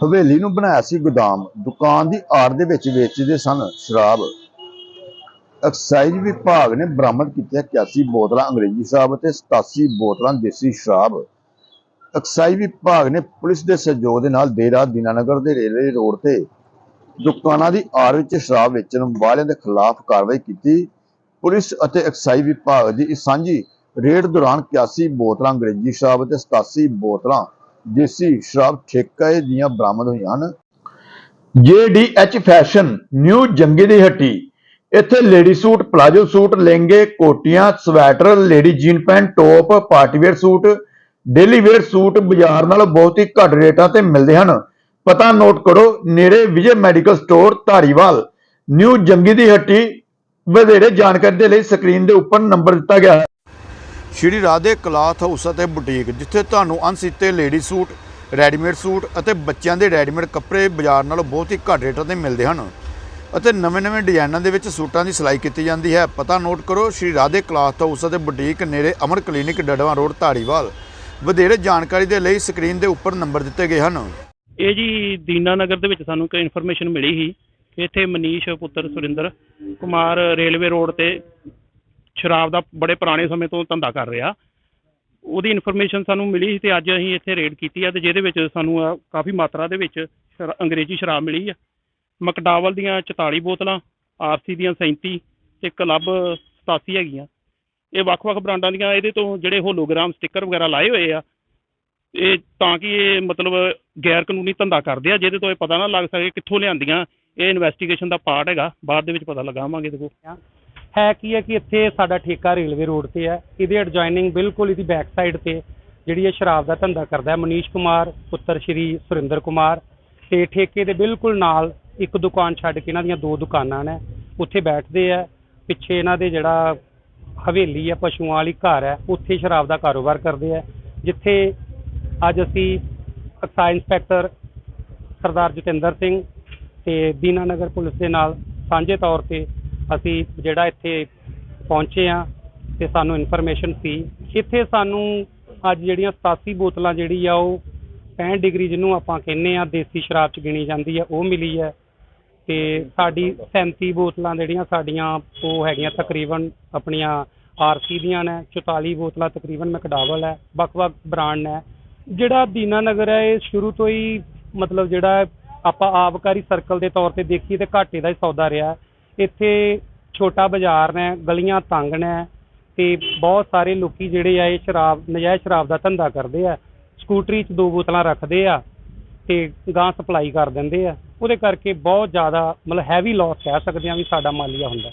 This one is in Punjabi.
ਹਵੇਲੀ ਨੂੰ ਬਣਾਇਆ ਸੀ ਗੋਦਾਮ। ਦੁਕਾਨ ਦੀ ਆੜ ਦੇ ਵਿੱਚ ਵੇਚਦੇ ਸਨ ਸ਼ਰਾਬ। ਐਕਸਾਈਜ਼ ਵਿਭਾਗ ਨੇ ਬਰਾਮਦ ਕੀਤੀਆਂ 81 ਬੋਤਲਾਂ ਅੰਗਰੇਜ਼ੀ ਸ਼ਰਾਬ ਅਤੇ 87 ਬੋਤਲਾਂ ਦੇਸੀ ਸ਼ਰਾਬ। ਐਕਸਾਈਜ਼ ਵਿਭਾਗ ਨੇ ਪੁਲਿਸ ਦੇ ਸਹਿਯੋਗ ਦੇ ਨਾਲ ਦੇਰ ਰਾਤ ਦੀਨਾਨਗਰ ਦੇ ਰੇਲਵੇ ਰੋਡ ਤੇ ਦੁਕਾਨਾਂ ਦੀ ਆੜ ਵਿੱਚ ਸ਼ਰਾਬ ਵੇਚਣ ਵਾਲਿਆਂ ਦੇ ਖਿਲਾਫ ਕਾਰਵਾਈ ਕੀਤੀ। ਪੁਲਿਸ ਅਤੇ ਐਕਸਾਈਜ਼ ਵਿਭਾਗ ਦੀ ਇਸ ਸਾਂਝੀ ਰੇਡ ਦੌਰਾਨ 81 ਬੋਤਲਾਂ ਅੰਗਰੇਜ਼ੀ ਸ਼ਰਾਬ ਅਤੇ 87 ਬੋਤਲਾਂ ਦੇਸੀ ਸ਼ਰਾਬ ਠੇਕੇ ਦੀਆਂ ਬਰਾਮਦ ਹੋਈਆਂ ਹਨ। JDH ਫੈਸ਼ਨ, ਨਿਊ ਜੰਗੇ ਦੀ ਹੱਟੀ। ਇੱਥੇ ਲੇਡੀ ਸੂਟ, ਪਲਾਜੋ ਸੂਟ, ਲਹਿੰਗੇ, ਕੋਟੀਆਂ, sweater, lady jean pant, top partywear suit, daily wear suit ਬਾਜ਼ਾਰ ਨਾਲੋਂ ਬਹੁਤ ਹੀ ਘੱਟ ਰੇਟਾਂ ਤੇ ਮਿਲਦੇ ਹਨ। ਪਤਾ ਨੋਟ ਕਰੋ, ਨੇੜੇ Vijay medical store, Dhariwal. New Jangi ਦੀ ਹੱਟੀ ਵਧੇਰੇ ਜਾਣਕਾਰੀ ਦੇ ਲਈ ਸਕਰੀਨ ਦੇ ਉੱਪਰ ਨੰਬਰ ਦਿੱਤਾ ਗਿਆ ਹੈ। ਸ਼੍ਰੀ ਰਾਧੇ ਕਲਾਥ ਹਾਊਸ ਅਤੇ ਬੁਟੀਕ, ਜਿੱਥੇ ਤੁਹਾਨੂੰ ਅਣਸੀਤੇ ਲੇਡੀ ਸੂਟ, ਰੈਡੀਮੇਡ ਸੂਟ ਅਤੇ ਬੱਚਿਆਂ ਦੇ ਰੈਡੀਮੇਡ ਕੱਪੜੇ ਬਾਜ਼ਾਰ ਨਾਲੋਂ ਬਹੁਤ ਹੀ ਘੱਟ ਰੇਟਾਂ ਤੇ ਮਿਲਦੇ ਹਨ ਅਤੇ ਨਵੇਂ-ਨਵੇਂ ਡਿਜ਼ਾਈਨਾਂ ਦੇ ਵਿੱਚ ਸੂਟਾਂ ਦੀ ਸਿਲਾਈ ਕੀਤੀ ਜਾਂਦੀ ਹੈ। ਪਤਾ ਨੋਟ ਕਰੋ, ਸ਼੍ਰੀ ਰਾਧੇ ਕਲਾਥ ਹਾਊਸ ਅਤੇ ਬੁਟੀਕ ਨੇੜੇ ਅਮਰ ਕਲੀਨਿਕ ਡੜਵਾ ਰੋਡ, ਧਾਰੀਵਾਲ। ਵਧੇਰੇ ਜਾਣਕਾਰੀ ਦੇ ਲਈ ਸਕਰੀਨ ਦੇ ਉੱਪਰ ਨੰਬਰ ਦਿੱਤੇ ਗਏ ਹਨ। ਇਹ ਜੀ ਦੀਨਾ ਨਗਰ ਦੇ ਵਿੱਚ ਸਾਨੂੰ ਇੱਕ ਇਨਫੋਰਮੇਸ਼ਨ ਮਿਲੀ ਸੀ। ਇੱਥੇ ਮਨੀਸ਼ ਪੁੱਤਰ ਸੁਰਿੰਦਰ ਕੁਮਾਰ ਰੇਲਵੇ ਰੋਡ ਤੇ ਸ਼ਰਾਬ ਦਾ ਬੜੇ ਪੁਰਾਣੇ ਸਮੇਂ ਤੋਂ ਧੰਦਾ ਕਰ ਰਿਹਾ। ਉਹਦੀ ਇਨਫੋਰਮੇਸ਼ਨ ਸਾਨੂੰ ਮਿਲੀ ਸੀ ਤੇ ਅੱਜ ਅਸੀਂ ਇੱਥੇ ਰੇਡ ਕੀਤੀ ਆ ਤੇ ਜਿਹਦੇ ਵਿੱਚ ਸਾਨੂੰ ਆਹ ਕਾਫੀ ਮਾਤਰਾ ਦੇ ਵਿੱਚ ਸ਼ਰਾ- ਅੰਗਰੇਜ਼ੀ ਸ਼ਰਾਬ ਮਿਲੀ ਆ। ਮਕਡਾਵਲ ਦੀਆਂ 44 ਬੋਤਲਾਂ, ਆਰਸੀ ਦੀਆਂ 37 ਤੇ ਕਲੱਬ 87 ਹੈਗੀਆਂ। ਇਹ ਵੱਖ-ਵੱਖ ਬ੍ਰਾਂਡਾਂ ਦੀਆਂ, ਇਹਦੇ ਤੋਂ ਜਿਹੜੇ ਹੋਲੋਗ੍ਰਾਮ ਸਟicker ਵਗੈਰਾ ਲਾਏ ਹੋਏ ਆ, ਇਹ ਤਾਂ ਕਿ ਇਹ ਮਤਲਬ ਗੈਰ ਕਾਨੂੰਨੀ ਧੰਦਾ ਕਰਦੇ ਆ, ਜਿਹਦੇ ਤੋਂ ਇਹ ਪਤਾ ਨਾ ਲੱਗ ਸਕੇ ਕਿੱਥੋਂ ਲਿਆਂਦੀਆਂ। ਇਹ ਇਨਵੈਸਟੀਗੇਸ਼ਨ ਦਾ ਪਾਰਟ ਹੈਗਾ, ਬਾਅਦ ਦੇ ਵਿੱਚ ਪਤਾ ਲਗਾਵਾਂਗੇ ਦੇਖੋ। ਹੈ ਕੀ ਹੈ ਕਿ ਇੱਥੇ ਸਾਡਾ ਠੇਕਾ ਰੇਲਵੇ ਰੋਡ ਤੇ ਹੈ, ਇਹਦੇ ਐਡਜੋਇਨਿੰਗ ਬਿਲਕੁਲ ਇਹਦੀ ਬੈਕ ਸਾਈਡ ਤੇ ਜਿਹੜੀ ਇਹ ਸ਼ਰਾਬ ਦਾ ਧੰਦਾ ਕਰਦਾ ਹੈ, ਮਨੀਸ਼ ਕੁਮਾਰ, ਪੁੱਤਰ ਸ਼੍ਰੀ ਸੁਰਿੰਦਰ ਕੁਮਾਰ ਤੇ ਠੇਕੇ ਦੇ ਬਿਲਕੁਲ ਨਾਲ ਇੱਕ ਦੁਕਾਨ ਛੱਡ ਕੇ ਇਹਨਾਂ ਦੀਆਂ ਦੋ ਦੁਕਾਨਾਂ ਨੇ, ਉੱਥੇ ਬੈਠਦੇ ਆ ਪਿੱਛੇ ਇਹਨਾਂ ਦੇ ਜਿਹੜਾ ਹਵੇਲੀ ਹੈ, ਪਸ਼ੂਆਂ ਵਾਲੀ ਘਰ ਹੈ, ਉੱਥੇ ਸ਼ਰਾਬ ਦਾ ਕਾਰੋਬਾਰ ਕਰਦੇ ਆ ਜਿੱਥੇ ਅੱਜ ਅਸੀਂ ਐਕਸਾਈਜ਼ ਇੰਸਪੈਕਟਰ ਸਰਦਾਰ ਜਤਿੰਦਰ ਸਿੰਘ ਤੇ ਦੀਨਾਨਗਰ ਪੁਲਿਸ ਦੇ ਨਾਲ ਸਾਂਝੇ ਤੌਰ ਤੇ ਅਸੀਂ ਜਿਹੜਾ ਇੱਥੇ ਪਹੁੰਚੇ ਆ ਤੇ ਸਾਨੂੰ ਇਨਫੋਰਮੇਸ਼ਨ ਸੀ। ਇੱਥੇ ਸਾਨੂੰ ਅੱਜ ਜਿਹੜੀਆਂ 87 ਬੋਤਲਾਂ ਜਿਹੜੀ ਆ ਉਹ 65 ਡਿਗਰੀ ਜਿਹਨੂੰ ਆਪਾਂ ਕਹਿੰਦੇ ਆ ਦੇਸੀ ਸ਼ਰਾਬ ਚ ਗਿਣੀ ਜਾਂਦੀ ਆ, ਉਹ ਮਿਲੀ ਹੈ। ਤੇ ਸਾਡੀ 37 ਬੋਤਲਾਂ ਜਿਹੜੀਆਂ ਸਾਡੀਆਂ, ਉਹ ਹੈਗੀਆਂ ਤਕਰੀਬਨ ਆਪਣੀਆਂ ਆਰਸੀ ਦੀਆਂ ਨੇ 44 ਬੋਤਲਾਂ ਤਕਰੀਬਨ ਮੈਕਡਾਵਲ ਹੈ, ਵੱਖ-ਵੱਖ ਬ੍ਰਾਂਡ ਨੇ। ਜਿਹੜਾ ਦੀਨਾ ਨਗਰ ਹੈ, ਇਹ ਸ਼ੁਰੂ ਤੋਂ ਹੀ ਮਤਲਬ ਜਿਹੜਾ ਆਪਾਂ ਆਬਕਾਰੀ ਸਰਕਲ ਦੇ ਤੌਰ ਤੇ ਦੇਖੀਏ ਤੇ ਘਾਟੇ ਦਾ ਹੀ ਸੌਦਾ ਰਿਹਾ। ਇੱਥੇ ਛੋਟਾ ਬਾਜ਼ਾਰ ਨੇ, ਗਲੀਆਂ ਤੰਗ ਨੇ ਤੇ ਬਹੁਤ ਸਾਰੇ ਲੋਕੀ ਜਿਹੜੇ ਆ ਇਹ ਸ਼ਰਾਬ, ਨਜਾਇਜ਼ ਸ਼ਰਾਬ ਦਾ ਧੰਦਾ ਕਰਦੇ ਆ। ਸਕੂਟਰੀ 'ਚ ਦੋ ਬੋਤਲਾਂ ਰੱਖਦੇ ਆ ਤੇ ਗਾਂ ਸਪਲਾਈ ਕਰ ਦਿੰਦੇ ਆ। ਉਹਦੇ ਕਰਕੇ ਬਹੁਤ ਜ਼ਿਆਦਾ ਮਤਲਬ ਹੈਵੀ ਲਾਸ ਕਹਿ ਸਕਦੇ ਆ ਵੀ ਸਾਡਾ ਮਾਲੀਆ ਹੁੰਦਾ।